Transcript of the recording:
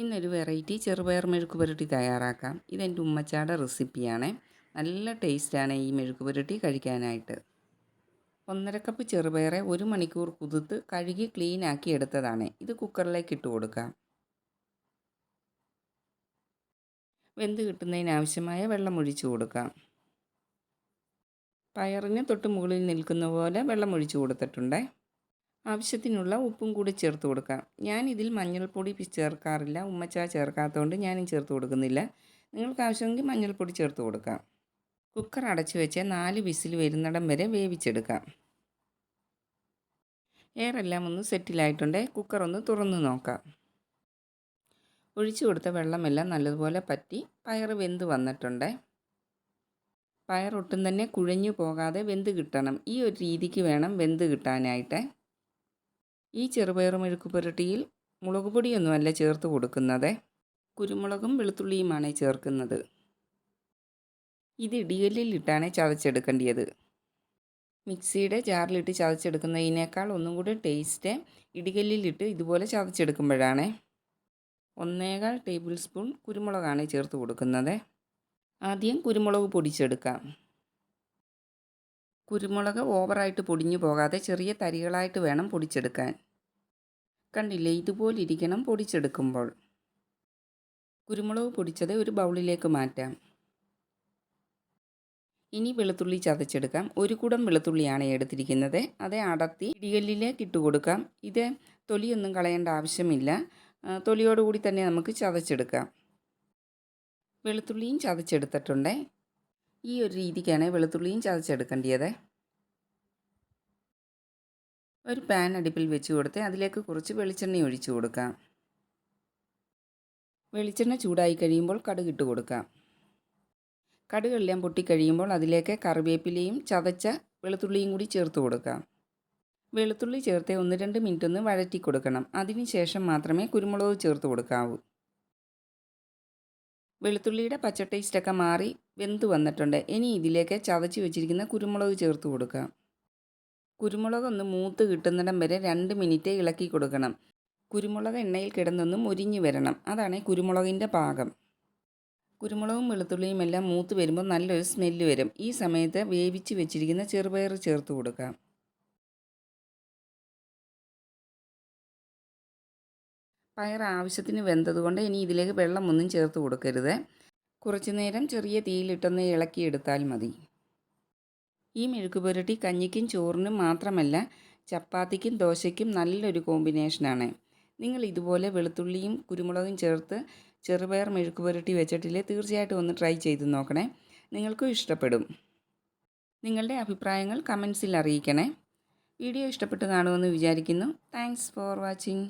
ഇന്നൊരു വെറൈറ്റി ചെറുപയർ മെഴുക്ക് പുരട്ടി തയ്യാറാക്കാം. ഇതെന്റെ ഉമ്മച്ചാടെ റെസിപ്പിയാണ്. നല്ല ടേസ്റ്റാണ് ഈ മെഴുക്ക് പുരട്ടി കഴിക്കാനായിട്ട്. ഒന്നര കപ്പ് ചെറുപയറെ ഒരു മണിക്കൂർ കുതിർത്ത് കഴുകി ക്ലീൻ ആക്കി എടുത്തതാണ്. ഇത് കുക്കറിലേക്ക് ഇട്ട് കൊടുക്കാം. വെന്ത് കിട്ടുന്നതിനാവശ്യമായ വെള്ളം ഒഴിച്ചു കൊടുക്കാം. പയറിന് തൊട്ട് മുകളിൽ നിൽക്കുന്ന പോലെ വെള്ളം ഒഴിച്ചു കൊടുത്തിട്ടുണ്ട്. ആവശ്യത്തിനുള്ള ഉപ്പും കൂടി ചേർത്ത് കൊടുക്കാം. ഞാൻ ഇതിൽ മഞ്ഞൾപ്പൊടി ചേർക്കാറില്ല. ഉമ്മച്ച ചേർക്കാത്തതുകൊണ്ട് ഞാനും ചേർത്ത് കൊടുക്കുന്നില്ല. നിങ്ങൾക്ക് ആവശ്യമെങ്കിൽ മഞ്ഞൾപ്പൊടി ചേർത്ത് കൊടുക്കാം. കുക്കർ അടച്ചു വെച്ച് നാല് വിസിൽ വരുന്നിടം വരെ വേവിച്ചെടുക്കാം. എയറെല്ലാം ഒന്ന് സെറ്റിലായിട്ടുണ്ട്. കുക്കർ ഒന്ന് തുറന്ന് നോക്കാം. ഒഴിച്ചു കൊടുത്ത വെള്ളമെല്ലാം നല്ലതുപോലെ പറ്റി പയർ വെന്ത് വന്നിട്ടുണ്ട്. പയർ ഒട്ടും തന്നെ കുഴഞ്ഞു പോകാതെ വെന്ത് കിട്ടണം. ഈ ഒരു രീതിക്ക് വേണം വെന്ത് കിട്ടാനായിട്ട്. ഈ ചെറുപയർ മെഴുക്ക് പുരട്ടിയിൽ മുളക് പൊടിയൊന്നുമല്ല ചേർത്ത് കൊടുക്കുന്നത്. കുരുമുളകും വെളുത്തുള്ളിയുമാണ് ചേർക്കുന്നത്. ഇത് ഇടിയലിലിട്ടാണ് ചതച്ചെടുക്കേണ്ടത് മിക്സിയുടെ ജാറിലിട്ട് ചതച്ചെടുക്കുന്നതിനേക്കാൾ ഒന്നും കൂടി ടേസ്റ്റ് ഇടികല്ലിലിട്ട് ഇതുപോലെ ചതച്ചെടുക്കുമ്പോഴാണ്. ഒന്നേകാൽ ടേബിൾ സ്പൂൺ കുരുമുളകാണ് ചേർത്ത് കൊടുക്കുന്നത്. ആദ്യം കുരുമുളക് പൊടിച്ചെടുക്കാം. കുരുമുളക് ഓവറായിട്ട് പൊടിഞ്ഞു പോകാതെ ചെറിയ തരികളായിട്ട് വേണം പൊടിച്ചെടുക്കാൻ. കണ്ടില്ലേ? ഇതുപോലെ ഇരിക്കണം പൊടിച്ചെടുക്കുമ്പോൾ. കുരുമുളക് പൊടിച്ചത് ഒരു ബൗളിലേക്ക് മാറ്റാം. ഇനി വെളുത്തുള്ളി ചതച്ചെടുക്കാം. ഒരു കുടം വെളുത്തുള്ളിയാണ് എടുത്തിരിക്കുന്നത്. അത് അടത്തി ഇടികല്ലിലേക്ക് ഇട്ട് കൊടുക്കാം. ഇത് തൊലിയൊന്നും കളയേണ്ട ആവശ്യമില്ല. തൊലിയോടുകൂടി തന്നെ നമുക്ക് ചതച്ചെടുക്കാം. വെളുത്തുള്ളിയും ചതച്ചെടുത്തിട്ടുണ്ട്. ഈ ഒരു രീതിക്കാണ് വെളുത്തുള്ളിയും ചതച്ചെടുക്കേണ്ടത് ഒരു പാൻ അടുപ്പിൽ വെച്ച് കൊടുത്ത് അതിലേക്ക് കുറച്ച് വെളിച്ചെണ്ണ ഒഴിച്ചു കൊടുക്കാം. വെളിച്ചെണ്ണ ചൂടായി കഴിയുമ്പോൾ കടുക് കടുകിട്ട് കൊടുക്കാം. കടുകെല്ലാം പൊട്ടിക്കഴിയുമ്പോൾ അതിലേക്ക് കറിവേപ്പിലയും ചതച്ച വെളുത്തുള്ളിയും കൂടി ചേർത്ത് കൊടുക്കാം. വെളുത്തുള്ളി ചേർത്ത് ഒന്ന് രണ്ട് മിനിറ്റ് ഒന്ന് വഴറ്റി കൊടുക്കണം. അതിനുശേഷം മാത്രമേ കുരുമുളക് ചേർത്ത് കൊടുക്കാവൂ. വെളുത്തുള്ളിയുടെ പച്ച ടേസ്റ്റൊക്കെ മാറി വെന്ത് വന്നിട്ടുണ്ട്. ഇനി ഇതിലേക്ക് ചതച്ച് വെച്ചിരിക്കുന്ന കുരുമുളക് ചേർത്ത് കൊടുക്കാം. കുരുമുളക് ഒന്ന് മൂത്ത് കിട്ടുന്നിടം വരെ രണ്ട് മിനിറ്റ് ഇളക്കി കൊടുക്കണം. കുരുമുളക് എണ്ണയിൽ കിടന്നൊന്ന് മുരിഞ്ഞു വരണം. അതാണ് കുരുമുളകിന്റെ പാകം. കുരുമുളകും വെളുത്തുള്ളിയും എല്ലാം മൂത്ത് വരുമ്പോൾ നല്ലൊരു സ്മെല്ല് വരും. ഈ സമയത്ത് വേവിച്ച് വെച്ചിരിക്കുന്ന ചെറുപയർ ചേർത്ത് കൊടുക്കാം. പയർ ആവശ്യത്തിന് വെന്തതുകൊണ്ട് ഇനി ഇതിലേക്ക് വെള്ളമൊന്നും ചേർത്ത് കൊടുക്കരുത്. കുറച്ചു നേരം ചെറിയ തീയിലിട്ടൊന്ന് ഇളക്കിയെടുത്താൽ മതി. ഈ മെഴുക്ക് പുരട്ടി കഞ്ഞിക്കും ചോറിനും മാത്രമല്ല ചപ്പാത്തിക്കും ദോശയ്ക്കും നല്ലൊരു കോമ്പിനേഷനാണ്. നിങ്ങൾ ഇതുപോലെ വെളുത്തുള്ളിയും കുരുമുളകും ചേർത്ത് ചെറുപയർ മെഴുക്ക് പുരട്ടി വെച്ചിട്ടില്ലേ തീർച്ചയായിട്ടും ഒന്ന് ട്രൈ ചെയ്ത് നോക്കണേ. നിങ്ങൾക്കും ഇഷ്ടപ്പെടും. നിങ്ങളുടെ അഭിപ്രായങ്ങൾ കമൻസിൽ അറിയിക്കണേ. വീഡിയോ ഇഷ്ടപ്പെട്ട് കാണുമെന്ന് വിചാരിക്കുന്നു. Thanks for watching.